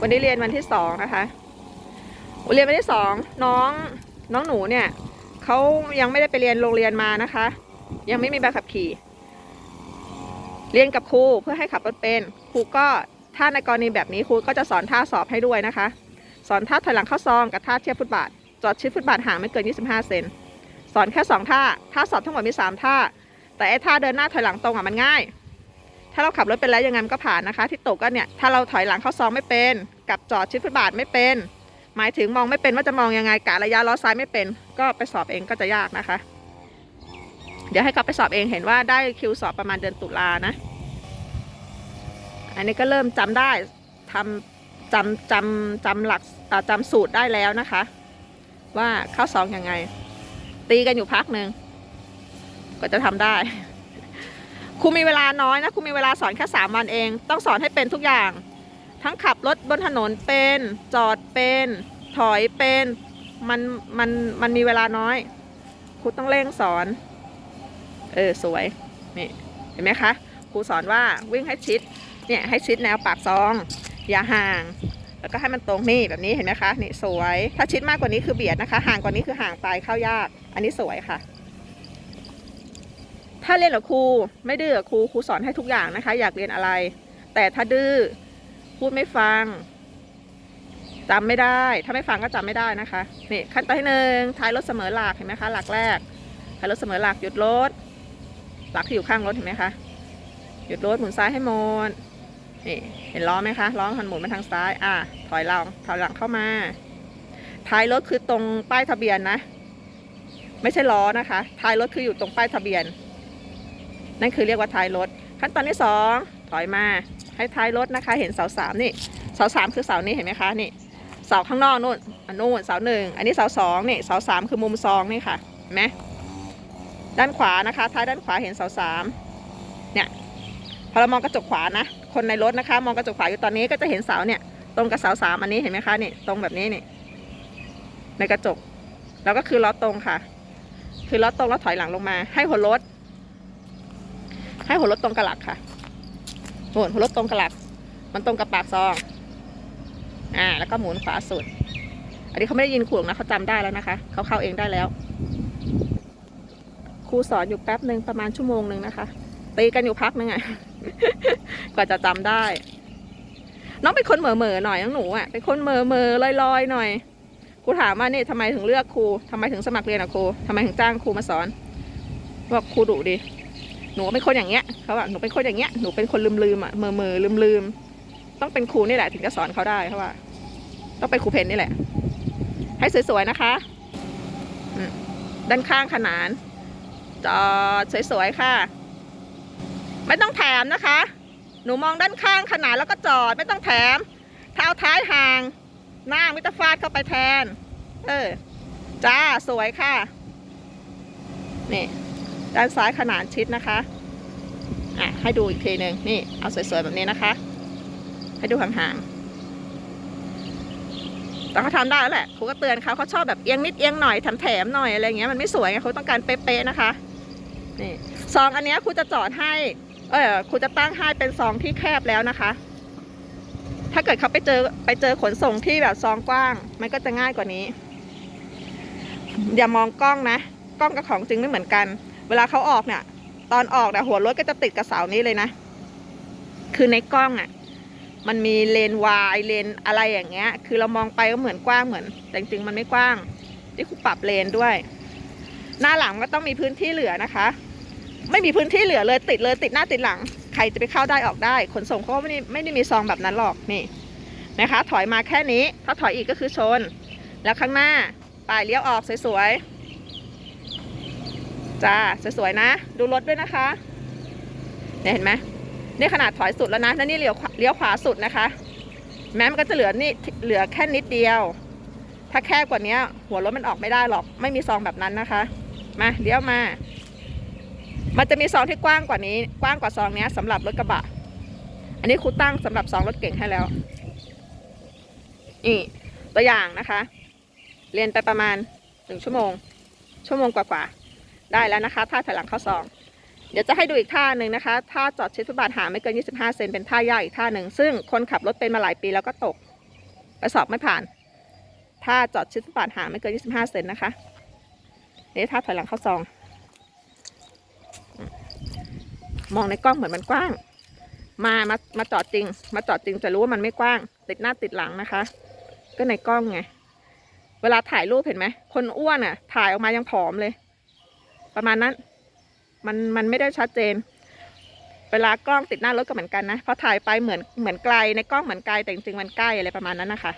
วันนี้เรียนวันที่สองนะคะเรียนวันที่สองน้องน้องหนูเนี่ยเขายังไม่ได้ไปเรียนโรงเรียนมานะคะ ยังไม่มีใบขับขี่ เรียนกับครูเพื่อให้ขับรถเป็นครูก็ถ้าในกรณีแบบนี้ครูก็จะสอนท่าสอบให้ด้วยนะคะ สอนท่าถอยหลังเข้าซองกับท่าเทียบฟุตบาท จอดชิดฟุตบาทห่างไม่เกิน 25 เซนสอนแค่สองท่า ท่าสอบทั้งหมดมีสามท่า แต่ไอ้ท่าเดินหน้าถอยหลังตรงอะมันง่าย ถ้าเราขับรถเป็นแล้วยังไงมันก็ผ่านนะคะ ที่ตกก็เนี่ยถ้าเราถอยหลังเข้าซองไม่เป็นกับจอดชิดฟุตบาทไม่เป็น หมายถึงมองไม่เป็นว่าจะมองยังไงกะระยะล้อซ้ายไม่เป็น ก็ไปสอบเองก็จะยากนะคะ เดี๋ยวให้เขาไปสอบเองเห็นว่าได้คิวสอบประมาณเดือนตุลานะ อันนี้ก็เริ่มจำได้ทำจำจำจำหลักอ่าจำสูตรได้แล้วนะคะ ว่าเข้าซองยังไง ตีกันอยู่พักหนึ่งก็จะทำได้ ครูมีเวลาน้อยนะครูมีเวลาสอนแค่สามวันเอง ต้องสอนให้เป็นทุกอย่าง ทั้งขับรถบนถนนเป็นจอดเป็นถอยเป็นมันมันมันมีเวลาน้อยครูต้องเร่งสอน เออสวยนี่เห็นไหมคะครูสอนว่าวิ่งให้ชิดเนี่ยให้ชิดแนวปากซอง อย่าห่าง แล้วก็ให้มันตรงนี่แบบนี้เห็นไหมคะนี่สวย ถ้าชิดมากกว่านี้คือเบียดนะคะ ห่างกว่านี้คือห่างไปเข้ายาก อันนี้สวยค่ะ ถ้าเรียนกับครูไม่ดื้อกับครูครูสอนให้ทุกอย่างนะคะ อยากเรียนอะไร แต่ถ้าดื้อพูดไม่ฟังจำไม่ได้ ถ้าไม่ฟังก็จำไม่ได้นะคะนี่ขั้นตอนที่หนึ่งท้ายรถเสมอหลักเห็นไหมคะหลักแรกท้ายรถเสมอหลักหยุดรถหลักที่อยู่ข้างรถเห็นไหมคะหยุดรถหมุนซ้ายให้หมดนี่เห็นล้อไหมคะล้อหันหมุนมาทางซ้าย อะถอยหลังถอยหลังเข้ามา ท้ายรถคือตรงป้ายทะเบียนนะ ไม่ใช่ล้อนะคะ ท้ายรถคืออยู่ตรงป้ายทะเบียน นั่นคือเรียกว่าท้ายรถ ขั้นตอนที่สองถอยมาให้ท้ายรถนะคะ เห็นเสาสามนี่เสาสามคือเสานี้เห็นไหมคะนี่เสาข้างนอกนู่นอันนู่นเสาหนึ่งอันนี้เสาสองนี่เสาสามคือมุมซองนี่ค่ะเห็นไหมด้านขวานะคะ ท้ายด้านขวาเห็นเสาสามเนี่ยพอเรามองกระจกขวานะ คนในรถนะคะ มองกระจกขวาอยู่ตอนนี้ก็จะเห็นเสาเนี่ย ตรงกับเสาสามอันนี้เห็นไหมคะนี่ตรงแบบนี้นี่ในกระจก แล้วก็คือล้อตรงค่ะ คือล้อตรงแล้วถอยหลังลงมา ให้หัวรถ ให้หัวรถตรงกับหลักค่ะหัวหัวรถตรงกับหลัก มันตรงกับปากซอง อ่า แล้วก็หมุนขวาสุด อันนี้เขาไม่ได้ยินขวงนะเขาจำได้แล้วนะคะ เขาเข้าเองได้แล้ว ครูสอนอยู่แป๊บหนึ่งประมาณชั่วโมงหนึ่งนะคะตีกันอยู่พักนึงอะกว่าจะจำได้ น้องเป็นคนเหม่อเหมอหน่อยน้องหนูอะเป็นคนเหม่อเหมอลอยลอยหน่อยครูถามว่านี่ทำไมถึงเลือกครูทำไมถึงสมัครเรียนกับครูทำไมถึงจ้างครูมาสอนบอกครูดุดิ นูเป็นคนอย่างเงี้ยเขาว่าหนูเป็นคนอย่างเงี้ยหนูเป็นคนลืมลืมอะเมอเมอลืมลืมต้องเป็นครูนี่แหละ ถึงจะสอนเขาได้เขาว่า ต้องเป็นครูเพนนี่แหละ ให้สวยๆนะคะด้านข้างขนานจอดสวยๆค่ะ ไม่ต้องแถมนะคะ หนูมองด้านข้างขนานแล้วก็จอด ไม่ต้องแถมเท้าท้ายห่าง หน้ามิตรฟาดเข้าไปแทน เออ จ้าสวยค่ะ นี่ ด้านซ้ายขนานชิดนะคะอะให้ดูอีกทีหนึ่งนี่เอาสวยๆแบบนี้นะคะ ให้ดูห่างๆแต่เขาทำได้แล้วแหละครูก็เตือนเขาเขาชอบแบบเอียงนิดเอียงหน่อยแถมๆหน่อยอะไรเงี้ยมันไม่สวยไงเขาต้องการเป๊ะๆนะคะนี่ซองอันนี้ครูจะจอดให้ เออครูจะตั้งให้เป็นซองที่แคบแล้วนะคะ ถ้าเกิดเขาไปเจอไปเจอขนส่งที่แบบซองกว้าง มันก็จะง่ายกว่านี้ อย่ามองกล้องนะ กล้องกับของจริงไม่เหมือนกัน เวลาเขาออกเนี่ย ตอนออกเนี่ยหัวรถก็จะติดกับเสานี้เลยนะ คือในกล้องอะ่ะ มันมีเลนวายเลนอะไรอย่างเงี้ย คือเรามองไปก็เหมือนกว้างเหมือน แต่จริงมันไม่กว้างที่ครูปรับเลนด้วย หน้าหลังก็ต้องมีพื้นที่เหลือนะคะ ไม่มีพื้นที่เหลือเลยติดเลยติดหน้าติดหลัง ใครจะไปเข้าได้ออกได้ ขนส่งเขาก็ไม่ได้ไม่ได้มีซองแบบนั้นหรอกนี่นะคะ ถอยมาแค่นี้ ถ้าถอยอีกก็คือชน แล้วข้างหน้าปลายเลี้ยวออกสวยๆ จ้า สวยๆนะ ดูรถด้วยนะคะ เนี่ยเห็นไหมนี่ขนาดถอยสุดแล้วนะแล้วนี่เลี้ยวขวาเลี้ยวขวาสุดนะคะ แม้มันก็จะเหลือนี่เหลือแค่นิดเดียว ถ้าแคบกว่านี้หัวรถมันออกไม่ได้หรอก ไม่มีซองแบบนั้นนะคะ มาเลี้ยวมา มันจะมีซองที่กว้างกว่านี้ กว้างกว่าซองนี้สำหรับรถกระบะ อันนี้ครูตั้งสำหรับซองรถเก่งให้แล้วนี่ตัวอย่างนะคะ เรียนไปประมาณหนึ่งชั่วโมง ชั่วโมงกว่าๆ ได้แล้วนะคะ ท่าถอยหลังเข้าซอง เดี๋ยวจะให้ดูอีกท่าหนึ่งนะคะ ท่าจอดชิดฟุตบาทห่างไม่เกิน 25 เซนเป็นท่ายากอีกท่าหนึ่ง ซึ่งคนขับรถเป็นมาหลายปีแล้วก็ตกไปสอบไม่ผ่านถ้าจอดชิดฟุตบาทห่างไม่เกิน 25 เซนนะคะ นี่ถ้าถอยหลังเข้าซอง มองในกล้องเหมือนมันกว้าง มา มา มาจอดจริง มาจอดจริงจะรู้ว่ามันไม่กว้าง ติดหน้าติดหลังนะคะ ก็ในกล้องไง เวลาถ่ายรูปเห็นไหม คนอ้วนอะ ถ่ายออกมายังผอมเลย ประมาณนั้น มันมันไม่ได้ชัดเจน เวลากล้องติดหน้ารถก็เหมือนกันนะพอถ่ายไปเหมือนเหมือนไกลในกล้องเหมือนไกลแต่จริงๆมันใกล้อะไรประมาณนั้นนะคะ